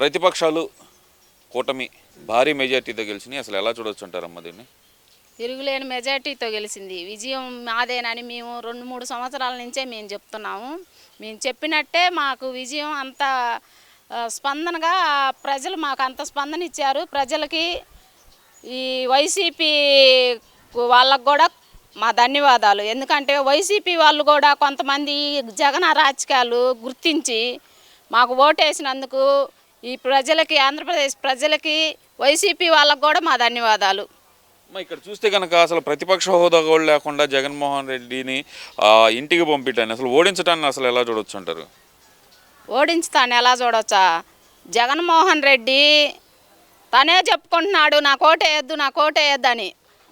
ప్రతిపక్షాలు కూటమి భారీ మెజార్టీతో గెలిచినాయి. అసలు ఎలా చూడొచ్చు అంటారమ్మా దీన్ని? తిరుగులేని మెజార్టీతో గెలిచింది. విజయం మాదేనని మేము రెండు మూడు సంవత్సరాల నుంచే మేము చెప్తున్నాము. మేము చెప్పినట్టే మాకు విజయం అంత స్పందనగా ప్రజలు మాకు అంత స్పందన ఇచ్చారు. ప్రజలకి ఈ వైసీపీ వాళ్ళకు కూడా మా ధన్యవాదాలు. ఎందుకంటే వైసీపీ వాళ్ళు కూడా కొంతమంది జగన్ రాజకీయాలు గుర్తించి మాకు ఓటేసినందుకు ఈ ప్రజలకి ఆంధ్రప్రదేశ్ ప్రజలకి వైసీపీ వాళ్ళకు కూడా మా ధన్యవాదాలు. ఇక్కడ చూస్తే కనుక అసలు ప్రతిపక్ష హోదా కూడా లేకుండా జగన్మోహన్ రెడ్డిని ఇంటికి పంపించాను అసలు ఓడించడాన్ని అసలు ఎలా చూడొచ్చు అంటారు? ఓడించుతాను ఎలా చూడొచ్చా? జగన్మోహన్ రెడ్డి తనే చెప్పుకుంటున్నాడు నా కోటేయద్దు నా కోటేయద్దు అని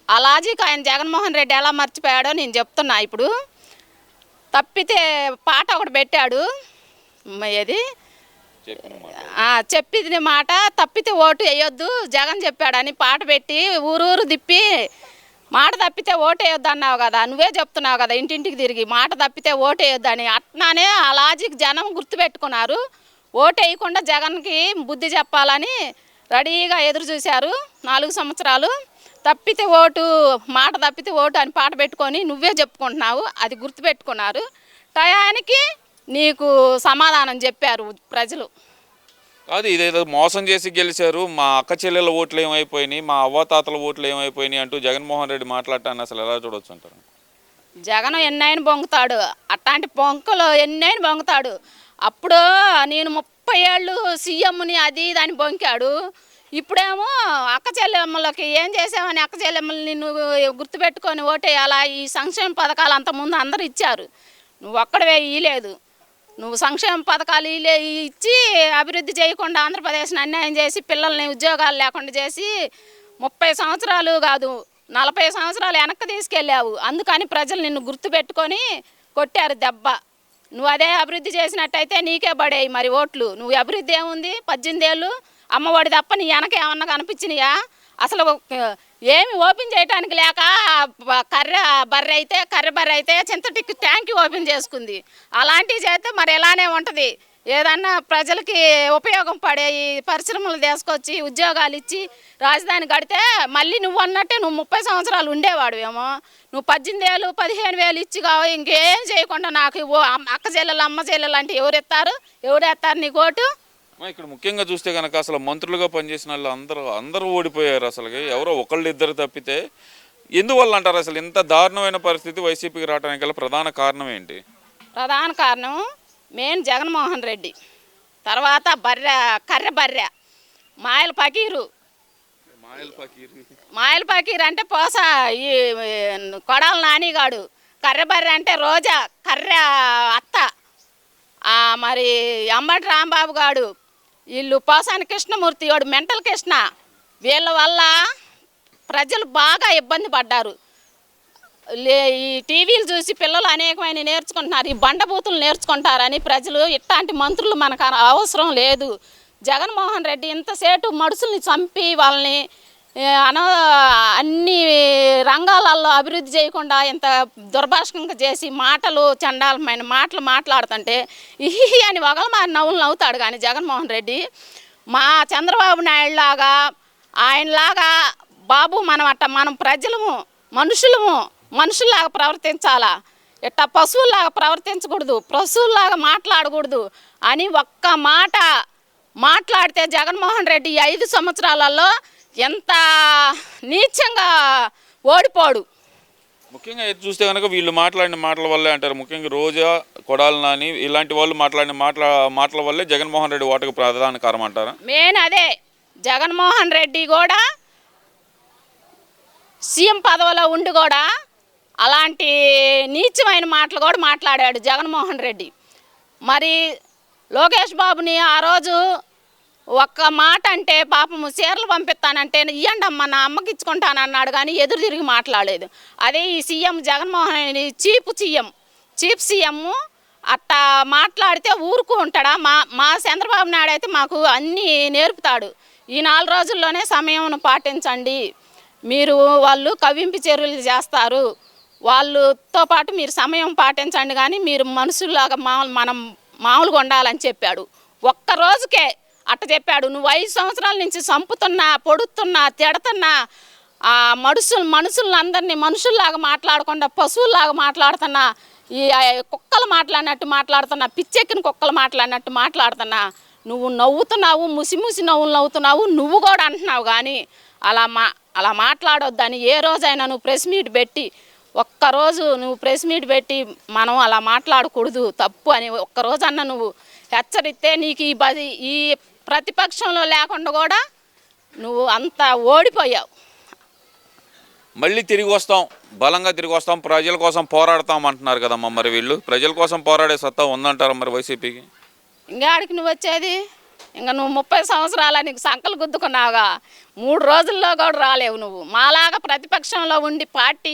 ఆ లాజిక్ ఆయన జగన్మోహన్ రెడ్డి ఎలా మర్చిపోయాడో నేను చెప్తున్నా ఇప్పుడు. తప్పితే పాట ఒకటి పెట్టాడు. ఏది? చెప్పిన మాట. ఆ, మాట తప్పితే ఓటు వేయొద్దు జగన్ చెప్పాడని పాట పెట్టి ఊరూరు తిప్పి మాట తప్పితే ఓటు వేయొద్దు అన్నావు కదా నువ్వే చెప్తున్నావు కదా ఇంటింటికి తిరిగి మాట తప్పితే ఓటు వేయొద్దు అని. అట్నానే ఆ లాజిక్ జనం గుర్తుపెట్టుకున్నారు. ఓటు వేయకుండా జగన్కి బుద్ధి చెప్పాలని రెడీగా ఎదురు చూశారు నాలుగు సంవత్సరాలు. తప్పితే ఓటు మాట తప్పితే ఓటు అని పాట పెట్టుకొని నువ్వే చెప్పుకుంటున్నావు అది గుర్తుపెట్టుకున్నారు. టయానికి నీకు సమాధానం చెప్పారు ప్రజలు. కాదు ఇదేదో మోసం చేసి గెలిచారు. మా అక్క చెల్లెల ఓట్లు ఏమైపోయినాయి మా అవ్వాతాతల ఓట్లు ఏమైపోయినాయి అంటూ జగన్మోహన్ రెడ్డి మాట్లాడటాన్ని అసలు ఎలా చూడొచ్చు అంటారు? జగన్ ఎన్నైనా బొంగుతాడు. అట్లాంటి బొంకలు ఎన్నైనా బొంగుతాడు. అప్పుడు నేను ముప్పై ఏళ్ళు సీఎంని అది ఇది అని బొంకాడు. ఇప్పుడేమో అక్క చెల్లెమ్మలకి ఏం చేసామని అక్క చెల్లెమ్మలు నిన్ను గుర్తుపెట్టుకొని ఓటేయాలా? ఈ సంక్షేమ పథకాలు అంతకుముందు అందరూ ఇచ్చారు. నువ్వు ఒక్కడవే ఇయ్యలేదు. నువ్వు సంక్షేమ పథకాలు ఇచ్చి అభివృద్ధి చేయకుండా ఆంధ్రప్రదేశ్ని అన్యాయం చేసి పిల్లల్ని ఉద్యోగాలు లేకుండా చేసి ముప్పై సంవత్సరాలు కాదు నలభై సంవత్సరాలు వెనక్కి తీసుకెళ్ళావు. అందుకని ప్రజలు నిన్ను గుర్తుపెట్టుకొని కొట్టారు దెబ్బ. నువ్వు అదే అభివృద్ధి చేసినట్టయితే నీకే పడేయి మరి ఓట్లు. నువ్వు అభివృద్ధి ఏముంది? పద్దెనిమిది ఏళ్ళు అమ్మఒడి తప్ప నీ వెనక ఏమన్నా కనిపించినాయా? అసలు ఏమి ఓపెన్ చేయడానికి లేక కర్ర బర్రె అయితే కర్ర బర్రె అయితే చింతటికి ట్యాంక్ ఓపెన్ చేసుకుంది. అలాంటివి చేస్తే మరి ఎలానే ఉంటుంది? ఏదన్నా ప్రజలకి ఉపయోగం పడే ఈ పరిశ్రమలు తీసుకొచ్చి ఉద్యోగాలు ఇచ్చి రాజధాని కడితే మళ్ళీ నువ్వు అన్నట్టే నువ్వు ముప్పై సంవత్సరాలు ఉండేవాడువేమో. నువ్వు పద్దెనిమిది వేలు పదిహేను వేలు ఇచ్చి కావు ఇంకేం చేయకుండా నాకు అమ్మ- అక్క చెల్లెలు అమ్మ చెల్లెలు అంటే ఎవరు ఎత్తారు? ఎవరు ఎత్తారు నీ కోటు ఇక్కడ ముఖ్యంగా చూస్తే కనుక అసలు మంత్రులుగా పనిచేసిన వాళ్ళు అందరూ అందరూ ఓడిపోయారు అసలు ఎవరో ఒకళ్ళు ఇద్దరు తప్పితే ఎందువల్ల అంటారు అసలు? ఇంత దారుణమైన పరిస్థితి వైసీపీకి రావడానికి గల ప్రధాన కారణం ఏంటి? ప్రధాన కారణం మెయిన్ జగన్మోహన్ రెడ్డి తర్వాత బర్రె కర్రె బర్రె మాయల పకీరు. మాయల పకీర్. అంటే పోస ఈ కొడాల నానిగాడు. కర్రె బర్రె అంటే రోజా కర్రె అత్త. మరి అంబటి రాంబాబు గాడు వీళ్ళు పోసాని కృష్ణమూర్తి వాడు మెంటల్ కృష్ణ. వీళ్ళ వల్ల ప్రజలు బాగా ఇబ్బంది పడ్డారు. లే ఈ టీవీలు చూసి పిల్లలు అనేకమైన నేర్చుకుంటున్నారు ఈ బండబూతులు నేర్చుకుంటారని ప్రజలు ఇట్లాంటి మంత్రులు మనకు అన- అవసరం లేదు. జగన్మోహన్ రెడ్డి ఇంతసేటు మడుసుల్ని చంపి వాళ్ళని అన అన్ని రంగాలలో అభివృద్ధి చేయకుండా ఇంత దుర్భాషంగా చేసి మాటలు చండాలమైన మాటలు మాట్లాడుతుంటే ఈ అని వగల మారి నవ్వులు నవ్వుతాడు కానీ జగన్మోహన్ రెడ్డి. మా చంద్రబాబు నాయుడులాగా ఆయనలాగా బాబు మనం అట్ట మనం ప్రజలము మనుషులము మనుషుల్లాగా ప్రవర్తించాలా? ఇట్ట పశువుల్లాగా ప్రవర్తించకూడదు పశువుల్లాగా మాట్లాడకూడదు అని ఒక్క మాట మాట్లాడితే జగన్మోహన్ రెడ్డి ఐదు సంవత్సరాలలో ఎంత నీచంగా ఓడిపోడు. ముఖ్యంగా ఇది చూస్తే కనుక వీళ్ళు మాట్లాడిన మాటల వల్లే అంటారు. ముఖ్యంగా రోజా కొడాలి నాని ఇలాంటి వాళ్ళు మాట్లాడిన మాటల మాటల వల్లే జగన్మోహన్ రెడ్డి ఓటకు ప్రధాన కారణం అంటారా? మెయిన్ అదే జగన్మోహన్ రెడ్డి కూడా సీఎం పదవిలో ఉండి కూడా అలాంటి నీచమైన మాటలు కూడా మాట్లాడాడు జగన్మోహన్ రెడ్డి. మరి లోకేష్ బాబుని ఆ రోజు ఒక్క మాట అంటే పాపము చీరలు పంపిస్తానంటే ఇయ్యండి అమ్మ నా అమ్మకి ఇచ్చుకుంటానన్నాడు కానీ ఎదురు తిరిగి మాట్లాడలేదు. అదే ఈ CM Jaganmohan Reddy cheap CM chief CM అట్టా మాట్లాడితే ఊరుకు ఉంటాడా? మా మా చంద్రబాబు నాయుడు అయితే మాకు అన్నీ నేర్పుతాడు. ఈ నాలుగు రోజుల్లోనే సమయం పాటించండి. మీరు వాళ్ళు కవింపు చర్యలు చేస్తారు. వాళ్ళతో పాటు మీరు సమయం పాటించండి కానీ మీరు మనుషుల్లాగా మామూలు మనం మామూలుగా ఉండాలని చెప్పాడు. ఒక్క రోజుకే అట్ట చెప్పాడు నువ్వు ఐదు సంవత్సరాల నుంచి చంపుతున్నా పొడుతున్నా తిడుతున్నా ఆ మనుషులు మనుషులందరినీ మనుషుల్లాగా మాట్లాడకుండా పశువుల్లాగా మాట్లాడుతున్నా ఈ కుక్కలు మాట్లాడినట్టు మాట్లాడుతున్నా పిచ్చెక్కిన కుక్కలు మాట్లాడినట్టు మాట్లాడుతున్నా నువ్వు నవ్వుతున్నావు ముసి ముసి నవ్వులు నవ్వుతున్నావు నువ్వు కూడా అంటున్నావు కానీ అలా మా అలా మాట్లాడొద్దని ఏ రోజైనా నువ్వు ప్రెస్ మీట్ పెట్టి ఒక్కరోజు నువ్వు ప్రెస్ మీట్ పెట్టి మనం అలా మాట్లాడకూడదు తప్పు అని ఒక్కరోజన్నా నువ్వు హెచ్చరిస్తే నీకు ఈ బది ఈ ప్రతిపక్షంలో లేకుండా కూడా నువ్వు అంత ఓడిపోయావు. మళ్ళీ తిరిగి వస్తాం బలంగా తిరిగి వస్తాం ప్రజల కోసం పోరాడతాం అంటున్నారు కదమ్మా మరి వీళ్ళు. ప్రజల కోసం పోరాడే సత్తా ఉందంటారా మరి వైసీపీకి? ఇంకాడికి నువ్వు వచ్చేది? ఇంకా నువ్వు ముప్పై సంవత్సరాల నీకు సంకలు గుద్దుకున్నావుగా. మూడు రోజుల్లో కూడా రాలేవు నువ్వు. మాలాగా ప్రతిపక్షంలో ఉండి పార్టీ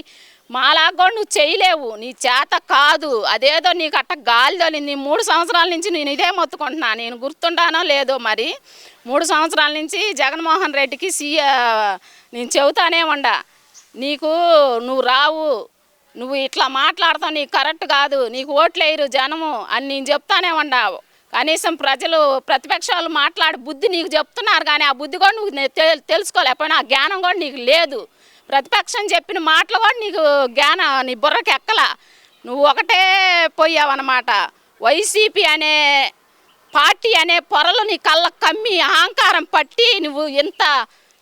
మాలాగా కూడా నువ్వు చేయలేవు. నీ చేత కాదు. అదేదో నీకు అట్ట గాలి తోలింది నీ మూడు సంవత్సరాల నుంచి నేను ఇదే మొత్తుకుంటున్నా. నేను గుర్తుంటానో లేదో మరి మూడు సంవత్సరాల నుంచి జగన్మోహన్ రెడ్డికి సీఏ నేను చెబుతానే ఉండా. నీకు నువ్వు రావు. నువ్వు ఇట్లా మాట్లాడతావు. నీకు కరెక్ట్ కాదు. నీకు ఓట్లేయరు జనము అని నేను చెప్తానే ఉన్నావు కనీసం ప్రజలు ప్రతిపక్షాలు మాట్లాడే బుద్ధి నీకు చెప్తున్నారు కానీ ఆ బుద్ధి కూడా నువ్వు తెలుసుకోలేకపోయినా ఆ జ్ఞానం కూడా నీకు లేదు. ప్రతిపక్షం చెప్పిన మాటలు కూడా నీకు జ్ఞాన నీ బుర్రకి ఎక్కల. నువ్వు ఒకటే పోయావన్నమాట. వైసీపీ అనే పార్టీ అనే పొరలు నీ కళ్ళ కమ్మి అహంకారం పట్టి నువ్వు ఇంత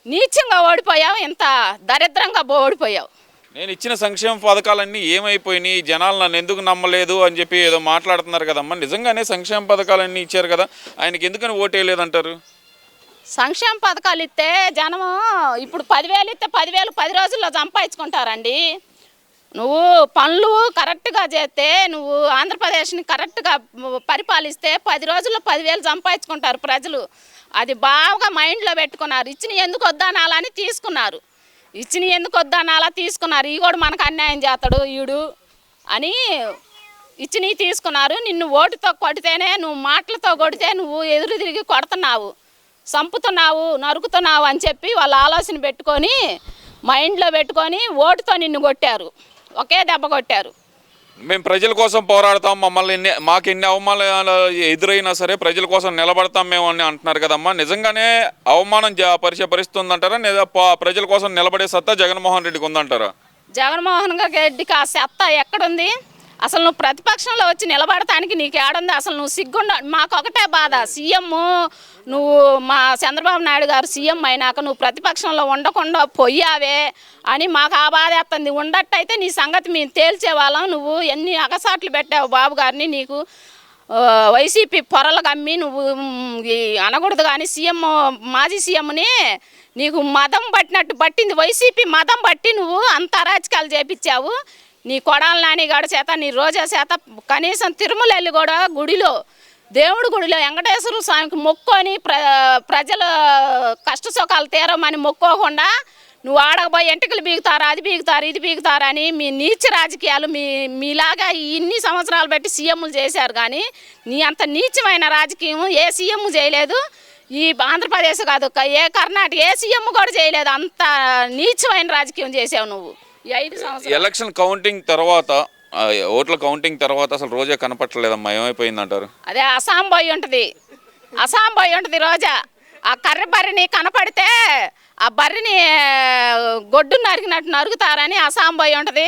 నీచంగా ఓడిపోయావు ఇంత దరిద్రంగా ఓడిపోయావు. నేను ఇచ్చిన సంక్షేమ పథకాలన్నీ ఏమైపోయినాయి? జనాలు నన్ను ఎందుకు నమ్మలేదు అని చెప్పి ఏదో మాట్లాడుతున్నారు కదమ్మా. నిజంగానే సంక్షేమ పథకాలన్నీ ఇచ్చారు కదా. ఆయనకి ఎందుకని ఓటేయలేదంటారు? సంక్షేమ పథకాలు ఇస్తే జనము ఇప్పుడు పదివేలు ఇస్తే పదివేలు పది రోజుల్లో సంపాదించుకుంటారండి. నువ్వు పనులు కరెక్ట్గా చేస్తే నువ్వు ఆంధ్రప్రదేశ్ని కరెక్ట్గా పరిపాలిస్తే పది రోజుల్లో పదివేలు సంపాదించుకుంటారు ప్రజలు. అది బాగా మైండ్లో పెట్టుకున్నారు. ఇచ్చిన ఎందుకు వద్దనాలని తీసుకున్నారు. ఇచ్చిన ఎందుకు వద్దానాలా తీసుకున్నారు. ఈ కూడా మనకు అన్యాయం చేస్తాడు ఈడు అని ఇచ్చినవి తీసుకున్నారు. నిన్ను ఓటుతో కొడితేనే నువ్వు మాటలతో కొడితే నువ్వు ఎదురు తిరిగి కొడుతున్నావు. చంపుతున్నావు నరుకుతున్నావు అని చెప్పి వాళ్ళ ఆలోచన పెట్టుకొని మైండ్లో పెట్టుకొని ఓటుతో నిన్ను కొట్టారు. ఒకే దెబ్బ కొట్టారు. మేము ప్రజల కోసం పోరాడతాం మమ్మల్ని ఎన్ని మాకు ఎన్ని అవమానాలు ఎదురైనా సరే ప్రజల కోసం నిలబడతాం మేము అని అంటున్నారు కదమ్మా. నిజంగానే అవమానం జ- పరిచే పరిస్థితి ఉందంటారా లేదా ప్రజల కోసం నిలబడే సత్తా జగన్మోహన్ రెడ్డికి ఉందంటారా? జగన్మోహన్ రెడ్డికి ఆ చెత్త ఎక్కడుంది? అసలు నువ్వు ప్రతిపక్షంలో వచ్చి నిలబడటానికి నీకు ఏడుంది? అసలు నువ్వు సిగ్గుండ మాకు ఒకటే బాధ. సీఎం నువ్వు మా చంద్రబాబు నాయుడు గారు సీఎం అయినాక నువ్వు ప్రతిపక్షంలో ఉండకుండా పోయావే అని మాకు ఆ బాధ వేస్తుంది. ఉండట్టయితే నీ సంగతి మేము తేల్చేవాళ్ళం. నువ్వు ఎన్ని అగసాట్లు పెట్టావు బాబు గారిని? నీకు వైసీపీ పొరలు కమ్మి నువ్వు అనకూడదు కానీ సీఎం మాజీ సీఎంని నీకు మదం పట్టినట్టు పట్టింది. వైసీపీ మదం పట్టి నువ్వు అంత అరాచకాలు చేపించావు. నీ కొడాల నానిగాడి చేత నీ రోజా చేత కనీసం తిరుమల వెళ్ళి కూడా గుడిలో దేవుడి గుడిలో వెంకటేశ్వర స్వామికి మొక్కొని ప్ర ప్రజల కష్ట సుఖాలు తీరమని మొక్కోకుండా నువ్వు ఆడకపోయి ఎంటికలు బీగుతారు అది బీగుతారు ఇది బీగుతారు అని మీ నీచ రాజకీయాలు మీ మీలాగా ఇన్ని సంవత్సరాలు బట్టి సీఎంలు చేశారు కానీ నీ అంత నీచమైన రాజకీయం ఏ సీఎం చేయలేదు ఈ ఆంధ్రప్రదేశ్ కాదు ఏ కర్ణాటక ఏ సీఎం కూడా చేయలేదు అంత నీచమైన రాజకీయం చేసావు నువ్వు. ఈ ఐదు సంవత్సరాలు. ఎలక్షన్ కౌంటింగ్ తర్వాత ఆ, ఓట్ల కౌంటింగ్ తర్వాత అసలు రోజే కనపట్టలేదమ్మా ఏమైపోయిందంటారు అదే అసాం పోయి ఉంటుంది. అసాం పోయి ఉంటుంది రోజా. ఆ కర్ర బర్రెని కనపడితే ఆ బర్రెని గొడ్డు నరికినట్టు నరుగుతారని అసాం పోయి ఉంటుంది.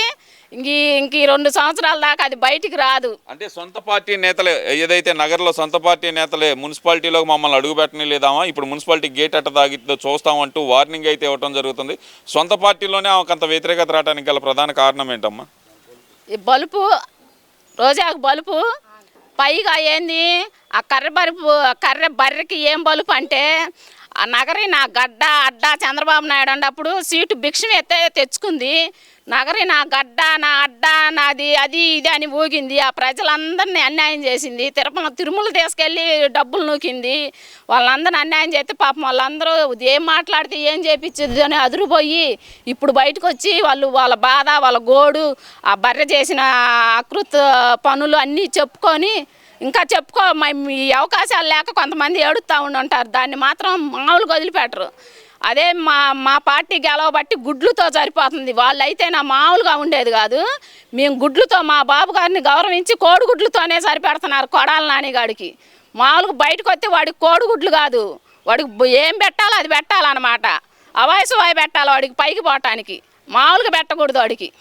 ఇంక ఇంక ఈ రెండు సంవత్సరాల దాకా అది బయటికి రాదు. అంటే సొంత పార్టీ నేతలే ఏదైతే నగరంలో సొంత పార్టీ నేతలే మున్సిపాలిటీలోకి మమ్మల్ని అడుగుపెట్టని లేదామా? ఇప్పుడు మున్సిపాలిటీ గేట్ అట్ట తాగిద్దో చూస్తామంటూ వార్నింగ్ అయితే ఇవ్వటం జరుగుతుంది. సొంత పార్టీలోనే అంత వ్యతిరేకత రావడానికి గల ప్రధాన కారణం ఏంటమ్మా? ఈ బలుపు రోజాకు బలుపు పైగా ఏంది? ఆ కర్ర బలుపు ఆ కర్ర బర్రెకి ఏం బలుపు అంటే ఆ నగరి నా గడ్డ అడ్డ చంద్రబాబు నాయుడు అన్నప్పుడు సీటు భిక్షం ఎత్తే తెచ్చుకుంది. నగరి నా గడ్డ నా అడ్డ నాది అది ఇది అని ఊగింది. ఆ ప్రజలందరినీ అన్యాయం చేసింది. తిరుపతి తిరుమల తీసుకెళ్ళి డబ్బులు నూకింది. వాళ్ళందరిని అన్యాయం చేస్తే పాపం వాళ్ళందరూ ఏం మాట్లాడితే ఏం చేపించదు అని అదురుపోయి ఇప్పుడు బయటకు వచ్చి వాళ్ళు వాళ్ళ బాధ వాళ్ళ గోడు ఆ బర్రె చేసిన అకృత పనులు అన్నీ చెప్పుకొని ఇంకా చెప్పుకో మ- మీ అవకాశాలు లేక కొంతమంది ఏడుస్తూ ఉండి ఉంటారు దాన్ని మాత్రం మామూలుగా వదిలిపెట్టరు. అదే మా మా పార్టీ గెలవబట్టి గుడ్లుతో సరిపోతుంది. వాళ్ళైతే నా మామూలుగా ఉండేది కాదు. మేము గుడ్లుతో మా బాబు గారిని గౌరవించి కోడిగుడ్లతోనే సరిపెడుతున్నారు కొడాల నానిగాడికి మామూలుగా బయటకు వస్తే వాడికి కోడిగుడ్లు కాదు. వాడికి ఏం పెట్టాలో అది పెట్టాలన్నమాట. అవాయసు వాయి పెట్టాలి వాడికి పైకి పోవటానికి. మామూలుగా పెట్టకూడదు వాడికి.